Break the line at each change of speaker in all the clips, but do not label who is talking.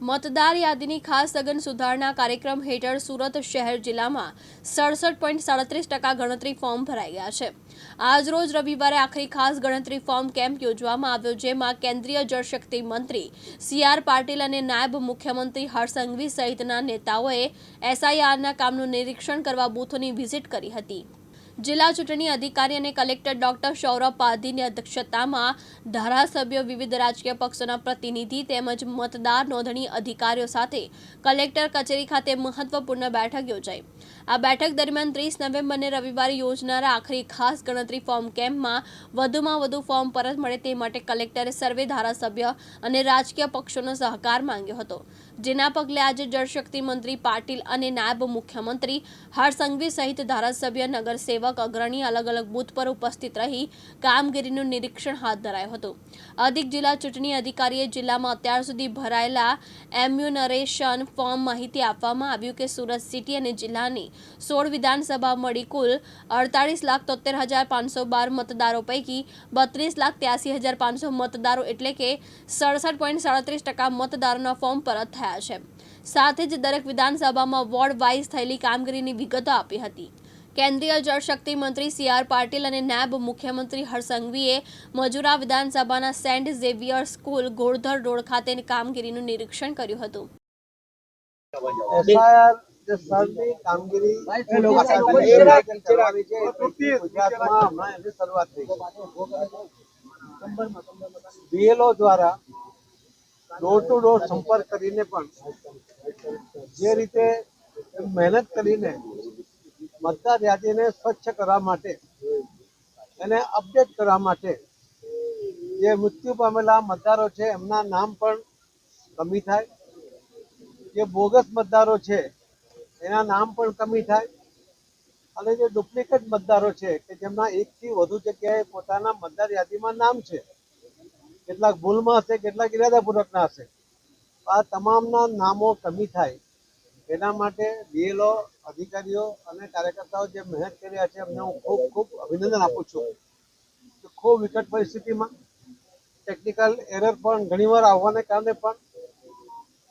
મતદાર યાદીની ખાસ સઘન સુધારણા કાર્યક્રમ હેઠળ સુરત શહેર જિલ્લામાં સડસઠ પોઈન્ટ સાડત્રીસ ટકા ગણતરી ફોર્મ ભરાઈ ગયા છે. આજરોજ રવિવારે આખરી ખાસ ગણતરી ફોર્મ કેમ્પ યોજવામાં આવ્યો, જેમાં કેન્દ્રીય જળશક્તિ મંત્રી સી આર પાટીલ અને નાયબ મુખ્યમંત્રી હર્ષ સહિતના નેતાઓએ એસઆઈઆરના કામનું નિરીક્ષણ કરવા બૂથોની વિઝિટ કરી હતી. જિલ્લા ચૂંટણી અધિકારી અને કલેક્ટર ડોક્ટર સૌરભ પાધીની અધ્યક્ષતામાં ધારાસભ્યો વિવિધ રાજકીય પક્ષોના પ્રતિનિધિ તેમજ મતદાર નોંધણી અધિકારીઓ સાથે કલેક્ટર કચેરી ખાતે મહત્વપૂર્ણ બેઠક યોજાઈ. આ બેઠક દરમિયાન ત્રીસ નવેમ્બરને રવિવારે યોજનારા આખરી ખાસ ગણતરી ફોર્મ કેમ્પમાં વધુમાં વધુ ફોર્મ પરત મળે તે માટે કલેક્ટરે સર્વે ધારાસભ્ય અને રાજકીય પક્ષોનો સહકાર માંગ્યો હતો. જેના પગલે આજે જળશક્તિ મંત્રી પાટીલ અને નાયબ મુખ્યમંત્રી હરસંઘવી સહિત ધારાસભ્ય નગરસેવક અગ્રણી અલગ અલગ બૂથ પર ઉપસ્થિત રહી કામગીરીનું નિરીક્ષણ હાથ ધરાયું હતું. અધિક જિલ્લા ચૂંટણી અધિકારીએ જિલ્લામાં અત્યાર સુધી ભરાયેલા એમ્યુનરેશન ફોર્મ માહિતી આપવામાં આવ્યું કે સુરત સિટી અને જિલ્લાની સોળ વિધાનસભા મળી કુલ અડતાલીસ લાખ તોતેર હજાર પાંચસો બાર મતદારો પૈકી બત્રીસ લાખ ત્યાસી હજાર પાંચસો મતદારો એટલે કે સડસઠ પોઈન્ટ સાડત્રીસ ટકા મતદારોના ફોર્મ પરત થયા છે. સાથે જ દરેક વિધાનસભામાં વોર્ડ વાઇઝ થયેલી કામગીરીની વિગતો આપી હતી. કેન્દ્રીય જળશક્તિ મંત્રી સી આર પાટીલ અને નાયબ મુખ્યમંત્રી હરસંઘવીએ મજુરા વિધાનસભાના Saint Xavier school Goldhar road ખાતેની કામગીરીનું નિરીક્ષણ કર્યું હતું.
ડોર ટુ ડોર સંપર્ક કરીને પણ જે રીતે મહેનત કરીને મતદાર યાદીને સ્વચ્છ કરવા માટે એને અપડેટ કરવા માટે જે મૃત્યુ પામેલા મતદારો છે, એમના નામ પણ કમી થાય. જે બોગસ મતદારો છે, એના નામ પણ કમી થાય. અને જે ડુપ્લિકેટ મતદારો છે, કે જેમના એકથી વધુ જગ્યાએ પોતાના મતદાર યાદીમાં નામ છે, કેટલાક ભૂલમાં હશે, કેટલાક ઇરાદાપૂર્વકના હશે. આ તમામના નામો કમી થાય. એના માટે બીએલઓ અધિકારીઓ અને કાર્યકર્તાઓ જે મહેનત કરી રહ્યા છે, એમને હું ખૂબ ખૂબ અભિનંદન આપું છું. ખૂબ વિકટ પરિસ્થિતિમાં ટેકનિકલ એરર પણ ઘણીવાર આવવાને કારણે પણ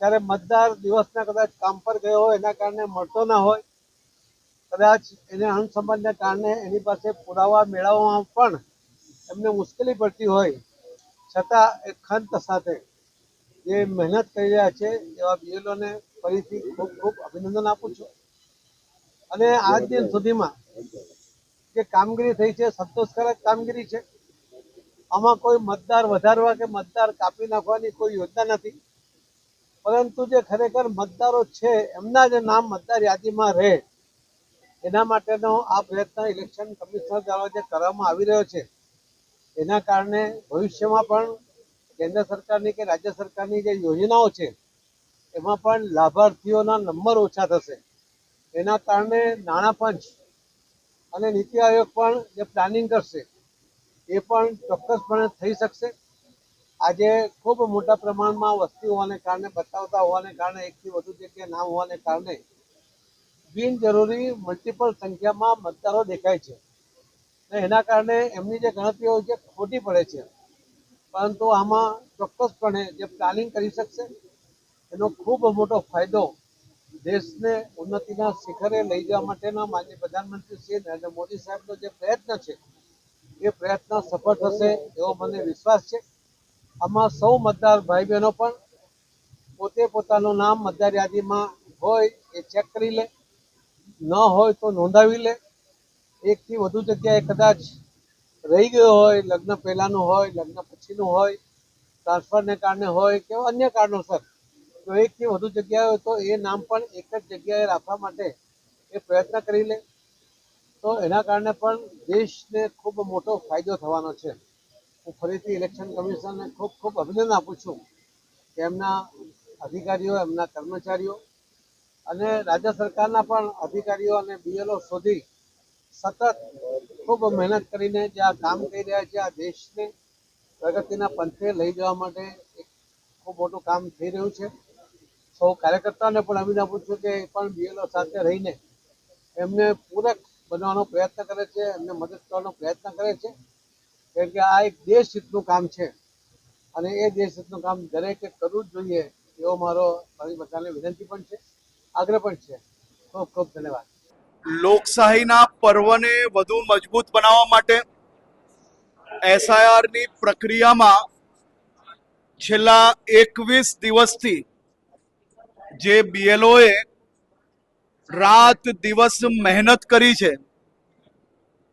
ત્યારે મતદાર દિવસના કદાચ કામ પર ગયો હોય, એના કારણે મળતો ના હોય, કદાચ એને અણસંબંધને કારણે એની પાસે પુરાવા મેળવવામાં પણ એમને મુશ્કેલી પડતી હોય. છતાં એ ખંત સાથે જે મહેનત કરી રહ્યા છે, એવા બીએલઓને ફરીથી ખૂબ ખૂબ અભિનંદન આપું છું. અને આજ દિન સુધીમાં જે કામગીરી થઈ છે, સંતોષકારક કામગીરી છે, આમાં કોઈ મતદાર વધારવા કે મતદાર કાપી નાખવાની કોઈ યોજના નથી. પરંતુ જે ખરેખર મતદારો છે, એમના જે નામ મતદાર યાદીમાં રહે. એના માટેનો આ પ્રયત્ન ઇલેક્શન કમિશનર દ્વારા જે કરવામાં આવી રહ્યો છે, એના કારણે ભવિષ્યમાં પણ કેન્દ્ર સરકારની કે રાજ્ય સરકારની જે યોજનાઓ છે એમાં પણ લાભાર્થીઓના નંબર ઓછા થશે. એના કારણે નાણાં પંચ અને નીતિ આયોગ પણ જે પ્લાનિંગ કરશે, એ પણ ચોક્કસપણે થઈ શકશે. આજે ખૂબ મોટા પ્રમાણમાં વસ્તી હોવાને કારણે, બતાવતા હોવાને કારણે, એકથી વધુ જગ્યાએ ના હોવાને કારણે બિનજરૂરી મલ્ટિપલ સંખ્યામાં મતદારો દેખાય છે. અને એના કારણે એમની જે ગણતરીઓ છે, ખોટી પડે છે. પરંતુ આમાં ચોક્કસપણે જે પ્લાનિંગ કરી શકશે એનો ખૂબ મોટો ફાયદો દેશને ઉન્નતિના શિખરે લઈ જવા માટેના માનનીય પ્રધાનમંત્રી શ્રી નરેન્દ્ર મોદી સાહેબનો જે પ્રયત્ન છે, એ પ્રયત્ન સફળ થશે એવો મને વિશ્વાસ છે. આમાં સૌ મતદાર ભાઈ બહેનો પણ પોતે પોતાનું નામ મતદાર યાદીમાં હોય એ ચેક કરી લે, ન હોય તો નોંધાવી લે. એકથી વધુ જગ્યાએ કદાચ રહી ગયો હોય, લગ્ન પહેલાંનું હોય, લગ્ન પછીનું હોય ટ્રાન્સફરને કારણે હોય કે અન્ય કારણોસર તો એકથી વધુ જગ્યાએ હોય તો એ નામ પણ એક જ જગ્યાએ રાખવા માટે એ પ્રયત્ન કરી લે. તો એના કારણે પણ દેશને ખૂબ મોટો ફાયદો થવાનો છે. હું ફરીથી ઇલેક્શન કમિશનને ખૂબ ખૂબ અભિનંદન આપું છું કે એમના અધિકારીઓ, એમના કર્મચારીઓ અને રાજ્ય સરકારના પણ અધિકારીઓ અને બીએલઓ શોધી સતત ખૂબ મહેનત કરીને જે આ કામ કરી રહ્યા છે, આ દેશને પ્રગતિના પંથે લઈ જવા માટે એક ખૂબ મોટું કામ થઈ રહ્યું છે. સૌ કાર્યકર્તાઓને પણ અભિનંદન આપું છું કે પણ બીએલઓ સાથે રહીને એમને પૂરક બનવાનો પ્રયત્ન કરે છે, એમને મદદ કરવાનો પ્રયત્ન કરે છે. કેમ કે આ એક દેશ હિતનું કામ છે અને એ દેશ હિતનું કામ દરેકે કરવું જ જોઈએ એવો મારો, મારી બધાને વિનંતી પણ છે, આગ્રહ પણ છે. ખૂબ ખૂબ ધન્યવાદ.
લોકશાહીના પર્વને વધુ મજબૂત બનાવવા માટે એસઆઈઆરની પ્રક્રિયામાં છેલ્લા એકવીસ દિવસથી જે બીએલઓએ રાત દિવસ મહેનત કરી છે.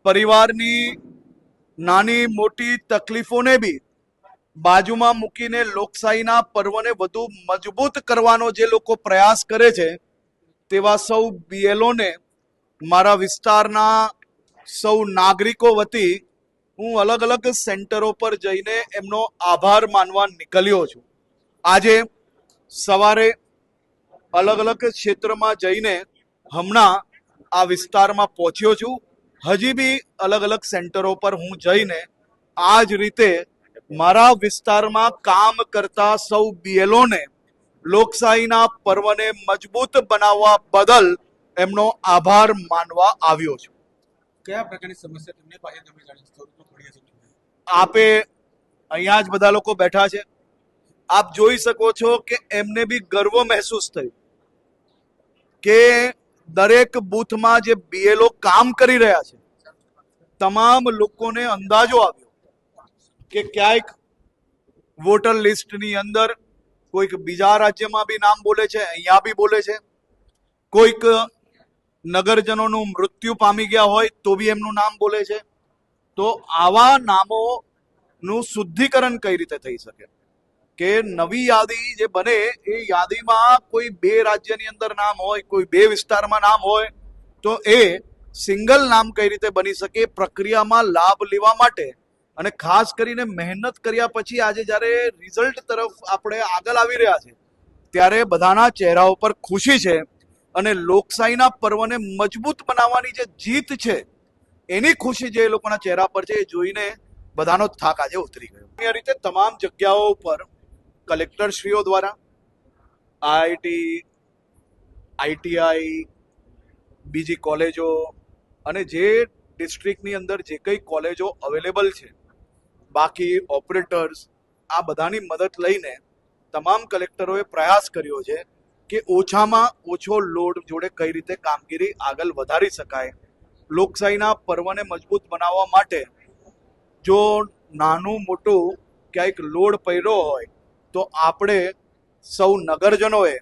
પરિવારની નાની મોટી તકલીફોને બી બાજુમાં મૂકીને લોકશાહીના પર્વને વધુ મજબૂત કરવાનો જે લોકો પ્રયાસ કરે છે, તેવા સૌ બીએલઓને મારા વિસ્તારના સૌ નાગરિકો વતી હું અલગ અલગ સેન્ટરો પર જઈને એમનો આભાર માનવા નીકળ્યો છું. આજે સવારે અલગ અલગ ક્ષેત્રમાં જઈને હમણાં આ વિસ્તારમાં પહોંચ્યો છું. હજી બી અલગ અલગ સેન્ટરો પર હું જઈને આ જ રીતે મારા વિસ્તારમાં કામ કરતા સૌ બીએલઓને લોકશાહીના પર્વને મજબૂત બનાવવા બદલ એમનો આભાર માનવા આવ્યો છું.
કયા પ્રકારની સમસ્યા તમને પાસે તમે જાણી સ્વરૂપમાં પડી હશે તમને?
આપે અહીંયા જ બધા લોકો બેઠા છે. આપ જોઈ શકો છો કે એમને બી ગર્વ મહેસૂસ થયું. કે દરેક બૂથમાં જે બીએલઓ કામ કરી રહ્યા છે, તમામ લોકોને અંદાજો આવ્યો કે ક્યાંક વોટર લિસ્ટની અંદર કોઈક બીજા રાજ્યમાં બી નામ બોલે છે, અહીંયા બી બોલે છે. કોઈક નગરજનોનું મૃત્યુ પામી ગયા હોય તો બી એમનું નામ બોલે છે. તો આવા નામોનું શુદ્ધિકરણ કઈ રીતે થઈ શકે? કે નવી યાદી જે બને એ યાદીમાં કોઈ બે રાજ્યની અંદર નામ હોય, કોઈ બે વિસ્તારમાં નામ હોય, તો એ સિંગલ નામ કઈ રીતે બની શકે પ્રક્રિયામાં લાભ લેવા માટે અને ખાસ કરીને મહેનત કર્યા પછી આજે જ્યારે રિઝલ્ટ તરફ આપણે આગળ આવી રહ્યા છે, ત્યારે બધાના ચહેરા ઉપર ખુશી છે અને લોકશાહીના પર્વને મજબૂત બનાવવાની જે જીત છે, એની ખુશી જે લોકોના ચહેરા પર છે, એ જોઈને બધાનો થાક આજે ઉતરી ગયો. એ રીતે તમામ જગ્યાઓ પર કલેક્ટરશ્રીઓ દ્વારા આઈઆઈટી આઈટીઆઈ, બીજી કોલેજો અને જે ડિસ્ટ્રિક્ટની અંદર જે કંઈ કોલેજો અવેલેબલ છે, બાકી ઓપરેટર્સ, આ બધાની મદદ લઈને તમામ કલેક્ટરોએ પ્રયાસ કર્યો છે કે ઓછામાં ઓછો લોડ જોડે કઈ રીતે કામગીરી આગળ વધારી શકાય. લોકશાહીના પર્વને મજબૂત બનાવવા માટે જો નાનું મોટું ક્યાંક લોડ પડ્યો હોય તો આપણે સૌ નગરજનોએ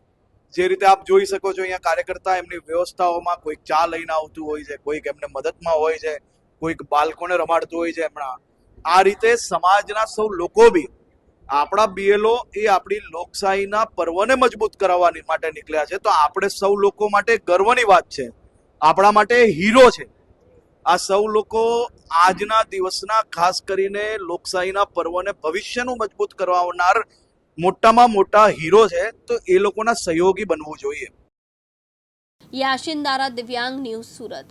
જે રીતે આપ જોઈ શકો છો અહીંયા કાર્યકર્તા એમની વ્યવસ્થાઓમાં કોઈક ચા લઈને આવતું હોય છે, કોઈક એમને મદદમાં હોય છે, કોઈક બાળકોને રમાડતું હોય છે હમણાં. આ રીતે સમાજના સૌ લોકો બી આપણા બીએલઓ એ આપણી લોકશાહીના પર્વને મજબૂત કરાવવાની માટે નીકળ્યા છે. તો આપણે સૌ લોકો માટે ગર્વની વાત છે. આપણા માટે હીરો છે. આ સૌ લોકો આજના દિવસના ખાસ કરીને લોકશાહીના પર્વને ભવિષ્યનું મજબૂત કરવાનાર મોટામાં મોટા હીરો છે, તો એ લોકોના સહયોગી બનવું જોઈએ.
યાશિન દારા દિવ્યાંગ ન્યૂઝ સુરત.